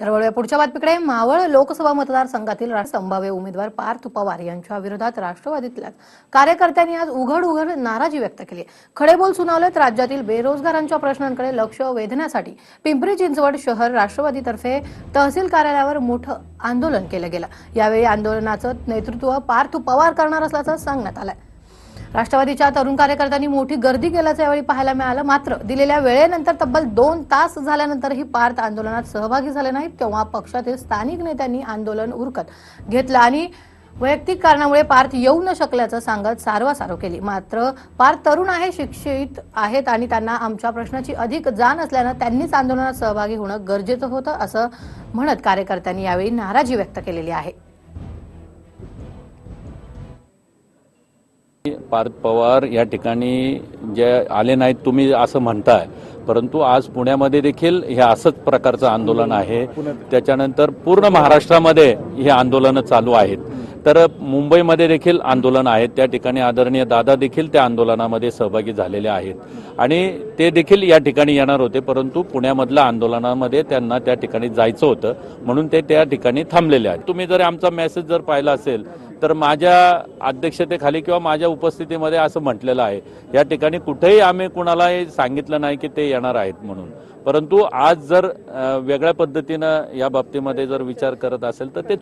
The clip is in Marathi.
तर वळूया पुढच्या बातमीकडे. मावळ लोकसभा मतदारसंघातील संभाव्य उमेदवार पार्थ पवार यांच्या विरोधात राष्ट्रवादीतल्या कार्यकर्त्यांनी आज उघड उघड नाराजी व्यक्त केली खडे बोल सुनावलेत राज्यातील बेरोजगारांच्या प्रश्नांकडे लक्ष वेधण्यासाठी पिंपरी चिंचवड शहर राष्ट्रवादीतर्फे तहसील कार्यालयावर मोठं आंदोलन केलं गेलं. यावेळी आंदोलनाचं नेतृत्व पार्थ पवार करणार असल्याचं सांगण्यात आलं राष्ट्रवादीच्या तरुण कार्यकर्त्यांनी मोठी गर्दी केल्याचं यावेळी पाहायला मिळालं. मात्र दिलेल्या वेळेनंतर तब्बल दोन तास झाल्यानंतरही पार्थ आंदोलनात सहभागी झाले नाहीत तेव्हा पक्षातील स्थानिक नेत्यांनी आंदोलन उरकत घेतलं आणि वैयक्तिक कारणामुळे पार्थ येऊ न शकल्याचं सांगत सारवासारव केली. मात्र पार्थ तरुण आहे शिक्षित आहेत आणि त्यांना आमच्या प्रश्नाची अधिक जाण असल्यानं त्यांनीच आंदोलनात सहभागी होणं गरजेचं होतं असं म्हणत कार्यकर्त्यांनी यावेळी नाराजी व्यक्त केलेली आहे. पार्थ पवार या ठिकाणी जे आले नाहीत तुम्ही असं म्हणताय. परंतु आज पुण्यामध्ये देखील हे असंच प्रकारचं आंदोलन आहे. त्याच्यानंतर पूर्ण महाराष्ट्रामध्ये हे आंदोलनं चालू आहेत. तर मुंबईमध्ये देखील आंदोलन आहेत. त्या ठिकाणी आदरणीय दादा देखील त्या आंदोलनामध्ये सहभागी झालेले आहेत. आणि ते देखील या ठिकाणी येणार होते परंतु पुण्यामधल्या आंदोलनामध्ये त्यांना त्या ठिकाणी जायचं होतं. म्हणून ते त्या ठिकाणी थांबलेले आहेत. तुम्ही जर आमचा मेसेज जर पाहिला असेल तर माझ्या अध्यक्षतेखाली किंवा माझ्या उपस्थितीमध्ये असं म्हटलेलं आहे. या ठिकाणी कुठेही आम्ही कुणालाही सांगितलं नाही की ते येणार आहेत म्हणून. परंतु आज जर वेगळ्या पद्धतीनं या बाबतीमध्ये जर विचार करत असेल तर ते